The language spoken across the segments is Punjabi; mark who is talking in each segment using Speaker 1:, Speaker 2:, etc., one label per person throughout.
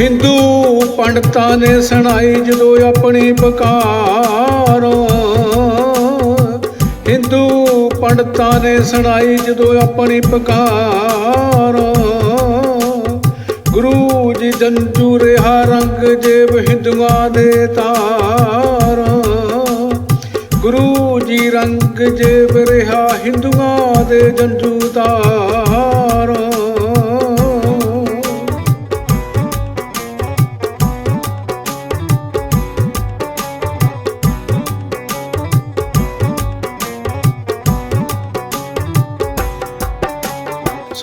Speaker 1: ਹਿੰਦੂ ਪੰਡਤਾਂ ਨੇ ਸੁਣਾਈ ਜਦੋਂ ਆਪਣੀ ਪੁਕਾਰ। ਹਿੰਦੂ ਪੰਡਤਾਂ ਨੇ ਸੁਣਾਈ ਜਦੋਂ ਆਪਣੀ ਪੁਕਾਰ। ਗੁਰੂ ਜੀ ਜੰਜੂ ਰਿਹਾ ਰੰਗ ਜੇਬ ਹਿੰਦੂਆਂ ਦੇ ਤਾਰ। ਗੁਰੂ ਜੀ ਰੰਗ ਜੇਬ ਰਿਹਾ ਹਿੰਦੂਆਂ ਦੇ ਜੰਜੂ ਤਾਰ।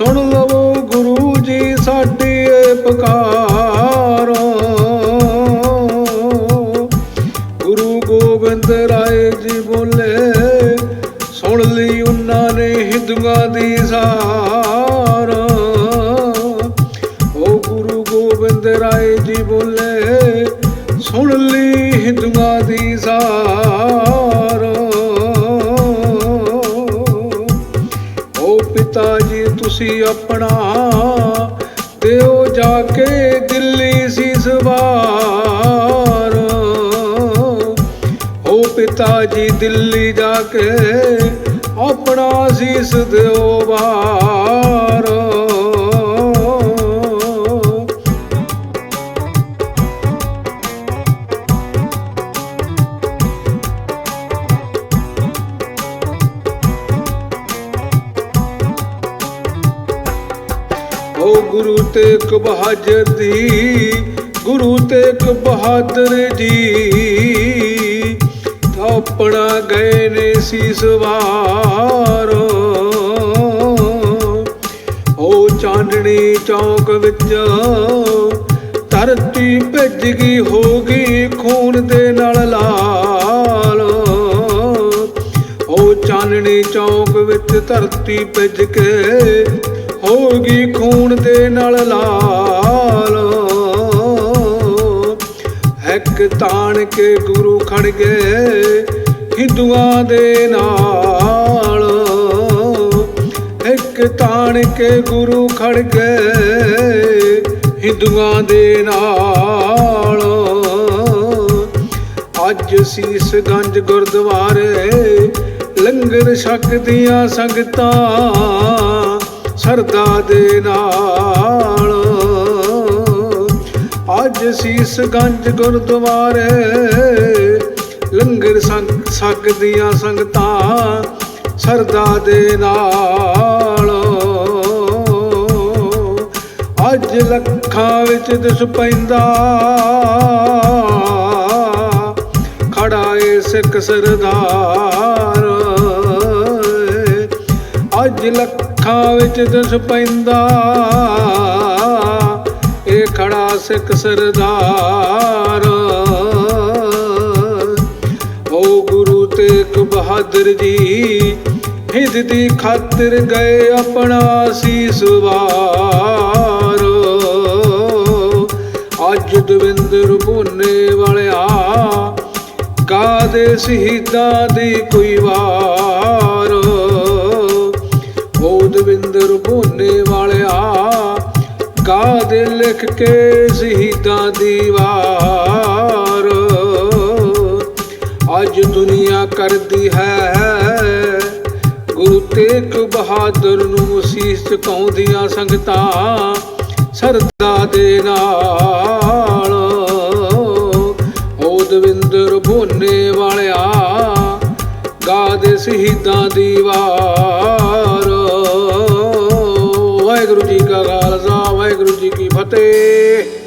Speaker 1: ਸੁਣ ਲਵੋ ਗੁਰੂ ਜੀ ਸਾਡੀ ਇਹ ਪੁਕਾਰ। ਗੁਰੂ ਗੋਬਿੰਦ ਰਾਏ ਜੀ ਬੋਲੇ, ਸੁਣ ਲਈ ਉਹਨਾਂ ਨੇ ਹਿੰਦੂਆਂ ਦੀ ਸਾਰ। ਉਹ ਗੁਰੂ ਗੋਬਿੰਦ ਰਾਏ ਜੀ ਬੋਲੇ, ਸੁਣ ਲਈ ਹਿੰਦੂਆਂ ਦੀ ਸਾਰ। ਤੁਸੀਂ ਆਪਣਾ, ਦਿਓ ਜਾ ਕੇ ਦਿੱਲੀ ਸੀ ਸਵਾਰ। ਉਹ ਪਿਤਾ ਜੀ ਦਿੱਲੀ ਜਾ ਕੇ ਆਪਣਾ ਸੀਸ ਦਿਓ ਵਾਰ। ਗੁਰੂ ਤੇਗ ਬਹਾਦਰ ਦੀ, ਗੁਰੂ ਤੇਗ ਬਹਾਦਰ ਜੀ। ਥਾਪਣਾ ਗਏ ਨੇ ਸੀਸ ਵਾਰ। ਓ ਚਾਂਦਣੀ ਚੌਕ ਵਿੱਚ ਧਰਤੀ ਭਿੱਜ ਗਈ ਹੋ ਗਈ ਖੂਨ ਦੇ ਨਾਲ ਲਾਲ। ਓ ਚਾਨਣੀ ਚੌਕ ਵਿੱਚ ਧਰਤੀ ਭਿੱਜ ਕੇ ਹੋ ਗਈ ਖੂਨ ਦੇ ਨਾਲ ਲਾਲ। ਇੱਕ ਤਾਣ ਕੇ ਗੁਰੂ ਖੜ ਗਏ ਹਿੰਦੂਆਂ ਦੇ ਨਾਲ। ਇੱਕ ਤਾਣ ਕੇ ਗੁਰੂ ਖੜ ਗਏ ਹਿੰਦੂਆਂ ਦੇ ਨਾਲ। ਅੱਜ ਸੀਸ ਗੰਜ ਗੁਰਦੁਆਰੇ ਲੰਗਰ ਛਕਦੀਆਂ ਸੰਗਤਾਂ। ਸਰਦਾ ਦੇ ਨਾਲ। ਅੱਜ ਸੀਸ ਗੰਜ ਗੁਰਦੁਆਰੇ, ਲੰਗਰ ਸੰਗ ਸਕਦੀਆਂ ਸੰਗਤਾਂ ਸਰਦਾ ਦੇ ਨਾਲ। ਅੱਜ ਲੱਖਾਂ ਵਿੱਚ ਦਿਸ ਪੈਂਦਾ। ਖੜਾ ਏ ਸਿੱਖ ਸਰਦਾਰ। ਅੱਜ ਲੱਖਾਂ ਵਿੱਚ ਦਿਸ ਪੈਂਦਾ। ਇਹ ਖੜਾ ਸਿੱਖ ਸਰਦਾਰ। ਓ ਗੁਰੂ ਤੇਗ ਬਹਾਦਰ ਜੀ, ਹਿੰਦ ਦੀ ਖਾਤਰ ਗਏ ਆਪਣਾ ਸੀਸ ਵਾਰ। ਅੱਜ ਦਵਿੰਦਰ ਬੋਨੇ ਵਾਲਿਆ, ਕਾਦੇ ਸ਼ਹੀਦਾਂ ਦੀ ਕੋਈ ਵਾਰ? ਕਾਦੇ ਲਿਖ ਕੇ ਸ਼ਹੀਦਾਂ ਦੀ ਵਾਰ। ਅੱਜ ਦੁਨੀਆ ਕਰਦੀ ਹੈ, ਗੁਰੂ ਤੇਗ ਬਹਾਦਰ ਨੂੰ ਸੀਸ ਝੁਕਾਉਂਦੀਆਂ ਸੰਗਤਾਂ ਸਰਦਾ ਦੇ ਨਾਲ। ਉਹ ਦਵਿੰਦਰ ਭੋਨੇ ਵਾਲਿਆ ਗਾਦੇ ਸ਼ਹੀਦਾਂ ਦੀ ਵਾਰ। ਵਾਹਿਗੁਰੂ ਜੀ ਕਾ ਖਾਲਸਾ। ਵਾਹਿਗੁਰੂ ਜੀ ਕੀ ਫਤਿਹ।